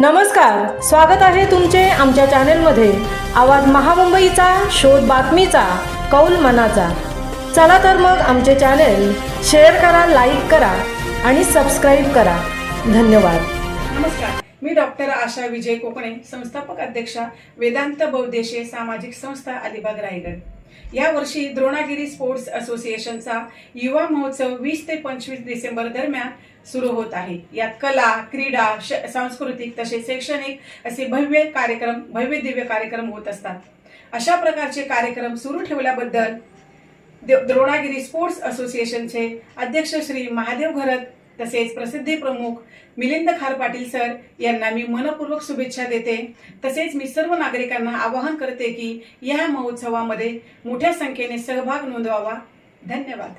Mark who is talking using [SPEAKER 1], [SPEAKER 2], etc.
[SPEAKER 1] नमस्कार स्वागत आहे तुमचे आमच्या चॅनेलमध्ये. आवाज महामुंबईचा शोध बातमीचा कौल मनाचा. चला तर मग आमचे चॅनेल शेअर करा लाईक करा आणि सबस्क्राईब करा. धन्यवाद.
[SPEAKER 2] नमस्कार मी डॉक्टर आशा विजय कोकणे संस्थापक अध्यक्षा वेदांत बहुद्देशीय सामाजिक संस्था अलिबाग रायगड. या वर्षी द्रोणागिरी स्पोर्ट्स असोसिएशनचा युवा महोत्सव वीस ते पंचवीस डिसेंबर दरम्यान सुरू होत आहे. यात कला क्रीडा श- सांस्कृतिक तसेच शैक्षणिक असे भव्य कार्यक्रम भव्य दिव्य कार्यक्रम होत असतात. अशा प्रकारचे कार्यक्रम सुरू ठेवल्याबद्दल द्रोणागिरी स्पोर्ट्स असोसिएशनचे अध्यक्ष श्री महादेव घरत तसेच प्रसिद्धी प्रमुख मिलिंद खार पाटील सर यांना मी मनपूर्वक शुभेच्छा देते. तसेच मी सर्व नागरिकांना आवाहन करते की या महोत्सवामध्ये मोठ्या संख्येने सहभाग नोंदवावा. धन्यवाद.